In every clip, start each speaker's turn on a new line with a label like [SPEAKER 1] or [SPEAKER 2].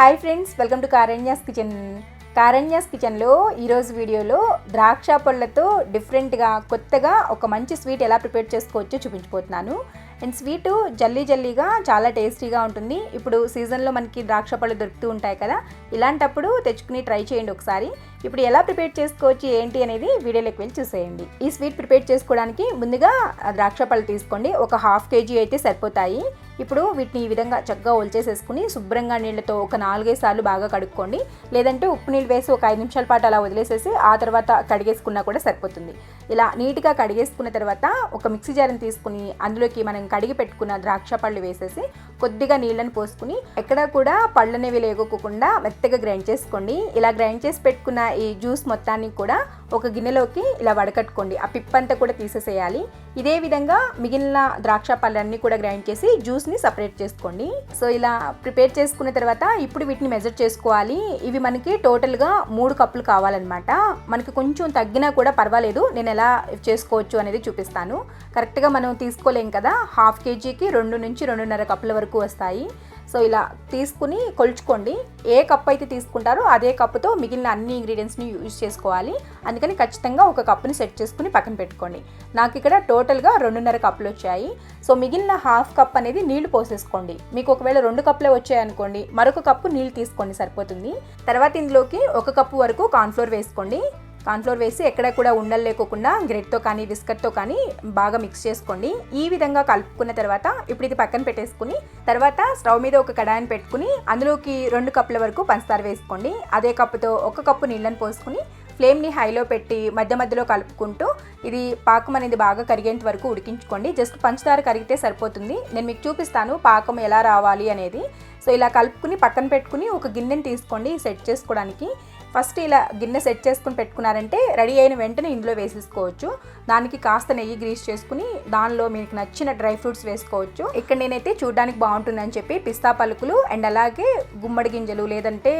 [SPEAKER 1] Hi friends welcome to Karanya's kitchen. Karanya's కిచెన్లో ఈరోజు వీడియోలో ద్రాక్ష పళ్ళతో డిఫరెంట్గా కొత్తగా ఒక మంచి స్వీట్ ఎలా ప్రిపేర్ చేసుకోవచ్చో చూపించిపోతున్నాను అండ్ స్వీటు జల్లీ జల్లీగా చాలా టేస్టీగా ఉంటుంది. ఇప్పుడు సీజన్లో మనకి ద్రాక్ష పళ్ళు దొరుకుతూ ఉంటాయి కదా ఇలాంటప్పుడు తెచ్చుకుని ట్రై చేయండి ఒకసారి. ఇప్పుడు ఎలా ప్రిపేర్ చేసుకోవచ్చు ఏంటి అనేది వీడియోలోకి వెళ్ళి చూసేయండి. ఈ స్వీట్ ప్రిపేర్ చేసుకోవడానికి ముందుగా ద్రాక్ష పళ్ళు తీసుకోండి. ఒక హాఫ్ కేజీ అయితే సరిపోతాయి. ఇప్పుడు వీటిని ఈ విధంగా చక్కగా ఒలిచేసేసుకుని శుభ్రంగా నీళ్ళతో ఒక నాలుగైదు సార్లు బాగా కడుక్కోండి. లేదంటే ఉప్పు నీళ్ళు వేసి ఒక ఐదు నిమిషాల పాటు అలా వదిలేసేసి ఆ తర్వాత కడిగేసుకున్నా కూడా సరిపోతుంది. ఇలా నీట్గా కడిగేసుకున్న తర్వాత ఒక మిక్సీ జార్ని తీసుకుని అందులోకి మనం కడిగి పెట్టుకున్న ద్రాక్ష పళ్ళు వేసేసి కొద్దిగా నీళ్ళని పోసుకుని ఎక్కడా కూడా పళ్ళు అనేవి లేగొక్కకుండా మెత్తగా గ్రైండ్ చేసుకోండి. ఇలా గ్రైండ్ చేసి పెట్టుకున్న ఈ జ్యూస్ మొత్తాన్ని కూడా ఒక గిన్నెలోకి ఇలా వడకట్టుకోండి. ఆ పిప్పంతా కూడా తీసేసేయాలి. ఇదే విధంగా మిగిలిన ద్రాక్ష పళ్ళన్నీ కూడా గ్రైండ్ చేసి జ్యూస్ని సపరేట్ చేసుకోండి. సో ఇలా ప్రిపేర్ చేసుకున్న తర్వాత ఇప్పుడు వీటిని మెజర్ చేసుకోవాలి. ఇవి మనకి టోటల్గా మూడు కప్పులు కావాలన్నమాట. మనకి కొంచెం తగ్గినా కూడా పర్వాలేదు. నేను ఎలా చేసుకోవచ్చు అనేది చూపిస్తాను. కరెక్ట్గా మనం తీసుకోలేం కదా. హాఫ్ కేజీకి రెండు నుంచి రెండున్నర కప్పుల వరకు వస్తాయి. సో ఇలా తీసుకుని కొలుచుకోండి. ఏ కప్ అయితే తీసుకుంటారో అదే కప్పుతో మిగిలిన అన్ని ఇంగ్రీడియంట్స్ని యూజ్ చేసుకోవాలి. అందుకని ఖచ్చితంగా ఒక కప్పుని సెట్ చేసుకుని పక్కన పెట్టుకోండి. నాకు ఇక్కడ టోటల్గా రెండున్నర కప్పులు వచ్చాయి. సో మిగిలిన హాఫ్ కప్ అనేది నీళ్ళు పోసేసుకోండి. మీకు ఒకవేళ రెండు కప్పులే వచ్చాయనుకోండి మరొక కప్పు నీళ్ళు తీసుకోండి సరిపోతుంది. తర్వాత ఇందులోకి ఒక కప్పు వరకు కార్న్ఫ్లోర్ వేసుకోండి. కార్న్ఫ్లోర్ వేసి ఎక్కడ కూడా ఉండలు లేకోకుండా గ్రెడ్తో కానీ బిస్కెట్తో కానీ బాగా మిక్స్ చేసుకోండి. ఈ విధంగా కలుపుకున్న తర్వాత ఇప్పుడు ఇది పక్కన పెట్టేసుకుని తర్వాత స్టవ్ మీద ఒక కడాయిని పెట్టుకుని అందులోకి రెండు కప్పుల వరకు పంచదార వేసుకోండి. అదే కప్పుతో ఒక కప్పు నీళ్ళని పోసుకుని ఫ్లేమ్ని హైలో పెట్టి మధ్య మధ్యలో కలుపుకుంటూ ఇది పాకం అనేది బాగా కరిగేంత వరకు ఉడికించుకోండి. జస్ట్ పంచదార కరిగితే సరిపోతుంది. నేను మీకు చూపిస్తాను పాకం ఎలా రావాలి అనేది. సో ఇలా కలుపుకుని పక్కన పెట్టుకుని ఒక గిన్నెని తీసుకోండి సెట్ చేసుకోవడానికి. ఫస్ట్ ఇలా గిన్నె సెట్ చేసుకుని పెట్టుకున్నారంటే రెడీ అయిన వెంటనే ఇందులో వేసేసుకోవచ్చు. దానికి కాస్త నెయ్యి గ్రీస్ చేసుకుని దానిలో మీకు నచ్చిన డ్రై ఫ్రూట్స్ వేసుకోవచ్చు. ఇక్కడ నేనైతే చూడడానికి బాగుంటుందని చెప్పి పిస్తా పలుకులు అండ్ అలాగే గుమ్మడి గింజలు లేదంటే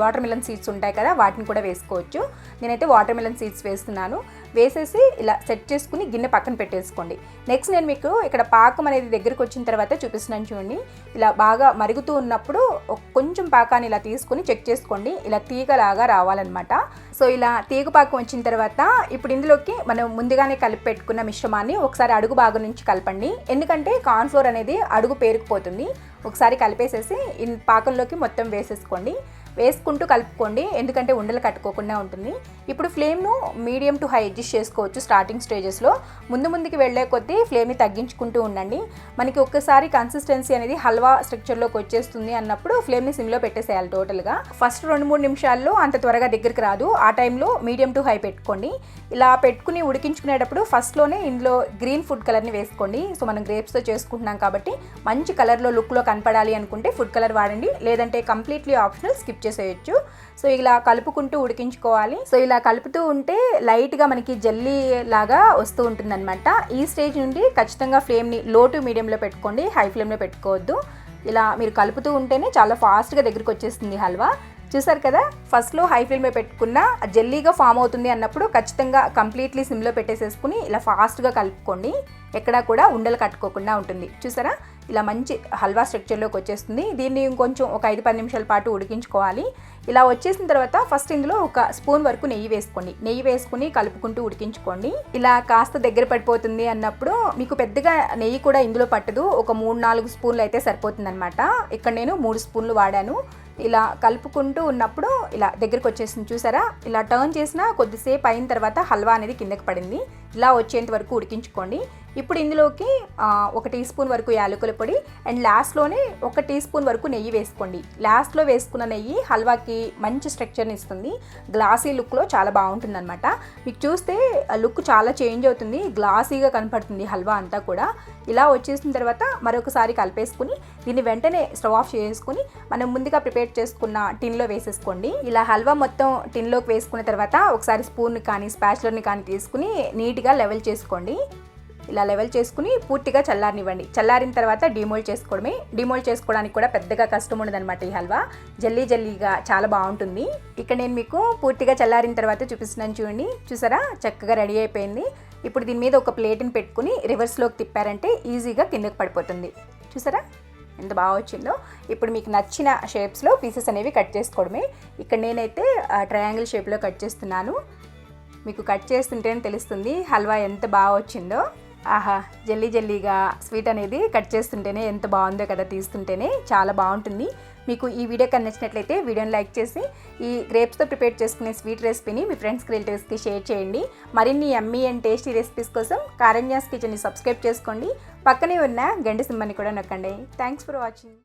[SPEAKER 1] వాటర్ మిలన్ సీడ్స్ ఉంటాయి కదా వాటిని కూడా వేసుకోవచ్చు. నేనైతే వాటర్ మిలన్ సీడ్స్ వేస్తున్నాను. వేసేసి ఇలా సెట్ చేసుకుని గిన్నె పక్కన పెట్టేసుకోండి. నెక్స్ట్ నేను మీకు ఇక్కడ పాకం అనేది దగ్గరికి వచ్చిన తర్వాత చూపిస్తున్నాను చూడండి. ఇలా బాగా మరుగుతూ ఉన్నప్పుడు కొంచెం పాకాన్ని ఇలా తీసుకుని చెక్ చేసుకోండి. ఇలా తీగలాగా రావాలన్నమాట. సో ఇలా తీగ పాకం వచ్చిన తర్వాత ఇప్పుడు ఇందులోకి మనం ముందుగానే కలిపి పెట్టుకున్న మిశ్రమాన్ని ఒకసారి అడుగు భాగం నుంచి కలపండి. ఎందుకంటే కార్న్ఫ్లోర్ అనేది అడుగు పేరుకుపోతుంది. ఒకసారి కలిపేసేసి పాకంలోకి మొత్తం వేసేసుకోండి. వేసుకుంటూ కలుపుకోండి. ఎందుకంటే ఉండలు కట్టుకోకుండా ఉంటుంది. ఇప్పుడు ఫ్లేమ్ను మీడియం టు హై అడ్జస్ట్ చేసుకోవచ్చు స్టార్టింగ్ స్టేజెస్లో. ముందు ముందుకు వెళ్ళే కొద్దీ ఫ్లేమ్ని తగ్గించుకుంటూ ఉండండి. మనకి ఒక్కసారి కన్సిస్టెన్సీ అనేది హల్వా స్ట్రక్చర్లోకి వచ్చేస్తుంది అన్నప్పుడు ఫ్లేమ్ని సిమ్లో పెట్టేసేయాలి టోటల్గా. ఫస్ట్ రెండు మూడు నిమిషాల్లో అంత త్వరగా దగ్గరికి రాదు. ఆ టైంలో మీడియం టు హై పెట్టుకోండి. ఇలా పెట్టుకుని ఉడికించుకునేటప్పుడు ఫస్ట్లోనే ఇందులో గ్రీన్ ఫుడ్ కలర్ని వేసుకోండి. సో మనం గ్రేప్స్తో చేసుకుంటున్నాం కాబట్టి మంచి కలర్లో లుక్లో కనపడాలి అనుకుంటే ఫుడ్ కలర్ వాడండి. లేదంటే కంప్లీట్లీ ఆప్షనల్ స్కిప్ చేసేయచ్చు. సో ఇలా కలుపుకుంటూ ఉడికించుకోవాలి. సో ఇలా కలుపుతూ ఉంటే లైట్గా మనకి జల్లీ లాగా వస్తూ ఉంటుందన్నమాట. ఈ స్టేజ్ నుండి ఖచ్చితంగా ఫ్లేమ్ని లో టు మీడియంలో పెట్టుకోండి. హై ఫ్లేమ్లో పెట్టుకోవద్దు. ఇలా మీరు కలుపుతూ ఉంటేనే చాలా ఫాస్ట్గా దగ్గరికి వచ్చేస్తుంది హల్వా. చూసారు కదా? ఫస్ట్లో హై ఫ్లేమ్లో పెట్టుకున్న జెల్లీగా ఫామ్ అవుతుంది అన్నప్పుడు ఖచ్చితంగా కంప్లీట్లీ సిమ్లో పెట్టేసేసుకుని ఇలా ఫాస్ట్గా కలుపుకోండి. ఎక్కడా కూడా ఉండలు కట్టుకోకుండా ఉంటుంది. చూసారా? ఇలా మంచి హల్వా స్ట్రక్చర్లోకి వచ్చేస్తుంది. దీన్ని ఇంకొంచెం ఒక ఐదు పది నిమిషాల పాటు ఉడికించుకోవాలి. ఇలా వచ్చేసిన తర్వాత ఫస్ట్ ఇందులో ఒక స్పూన్ వరకు నెయ్యి వేసుకోండి. నెయ్యి వేసుకుని కలుపుకుంటూ ఉడికించుకోండి. ఇలా కాస్త దగ్గర పడిపోతుంది అన్నప్పుడు మీకు పెద్దగా నెయ్యి కూడా ఇందులో పట్టదు. ఒక మూడు నాలుగు స్పూన్లు అయితే సరిపోతుంది అనమాట ఇక్కడ నేను మూడు స్పూన్లు వాడాను. ఇలా కలుపుకుంటూ ఉన్నప్పుడు ఇలా దగ్గరికి వచ్చేసింది. చూసారా? ఇలా టర్న్ చేసిన కొద్దిసేపు అయిన తర్వాత హల్వా అనేది కిందకి పడింది. ఇలా వచ్చేంత వరకు ఉడికించుకోండి. ఇప్పుడు ఇందులోకి ఒక టీ స్పూన్ వరకు యాలకుల పొడి అండ్ లాస్ట్లోనే ఒక టీ స్పూన్ వరకు నెయ్యి వేసుకోండి. లాస్ట్లో వేసుకున్న నెయ్యి హల్వాకి మంచి స్ట్రక్చర్ని ఇస్తుంది. గ్లాసీ లుక్లో చాలా బాగుంటుంది అనమాట మీకు చూస్తే లుక్ చాలా చేంజ్ అవుతుంది. గ్లాసీగా కనపడుతుంది హల్వా అంతా కూడా. ఇలా వచ్చేసిన తర్వాత మరొకసారి కలిపేసుకుని దీన్ని వెంటనే స్టవ్ ఆఫ్ చేసుకుని మనం ముందుగా ప్రిపేర్ చేసుకున్న టిన్లో వేసేసుకోండి. ఇలా హల్వా మొత్తం టిన్లోకి వేసుకున్న తర్వాత ఒకసారి స్పూన్ కానీ స్పాచ్లర్ని కానీ తీసుకుని నీట్గా లెవెల్ చేసుకోండి. ఇలా లెవెల్ చేసుకుని పూర్తిగా చల్లారనివ్వండి. చల్లారిన తర్వాత డిమోల్డ్ చేసుకోవడమే. డిమోల్డ్ చేసుకోవడానికి కూడా పెద్దగా కష్టం ఉండదన్నమాట ఈ హల్వా. జల్లీ జల్లీగా చాలా బాగుంటుంది. ఇక్కడ నేను మీకు పూర్తిగా చల్లారిన తర్వాత చూపిస్తున్నాను చూడండి. చూసారా? చక్కగా రెడీ అయిపోయింది. ఇప్పుడు దీని మీద ఒక ప్లేట్ని పెట్టుకుని రివర్స్లోకి తిప్పారంటే ఈజీగా కిందకి పడిపోతుంది. చూసారా? ఎంత బాగా వచ్చిందో. ఇప్పుడు మీకు నచ్చిన షేప్స్లో పీసెస్ అనేవి కట్ చేసుకోవడమే. ఇక్కడ నేనైతే ట్రయాంగిల్ షేప్లో కట్ చేస్తున్నాను. మీకు కట్ చేస్తుంటేనే తెలుస్తుంది హల్వా ఎంత బాగా వచ్చిందో. ఆహా జల్లీ జల్లీగా స్వీట్ అనేది కట్ చేస్తుంటేనే ఎంత బాగుందో కదా తీస్తుంటేనే చాలా బాగుంటుంది. మీకు ఈ వీడియో కన్నా నచ్చినట్లయితే వీడియోని లైక్ చేసి ఈ గ్రేప్స్తో ప్రిపేర్ చేసుకునే స్వీట్ రెసిపీని మీ ఫ్రెండ్స్కి రిలేటివ్స్కి షేర్ చేయండి. మరిన్ని అమ్మీ అండ్ టేస్టీ రెసిపీస్ కోసం కారణ్యాస్ కిచెన్ని సబ్స్క్రైబ్ చేసుకోండి. పక్కనే ఉన్న గంట సింబల్ని కూడా నొక్కండి. Thanks for watching.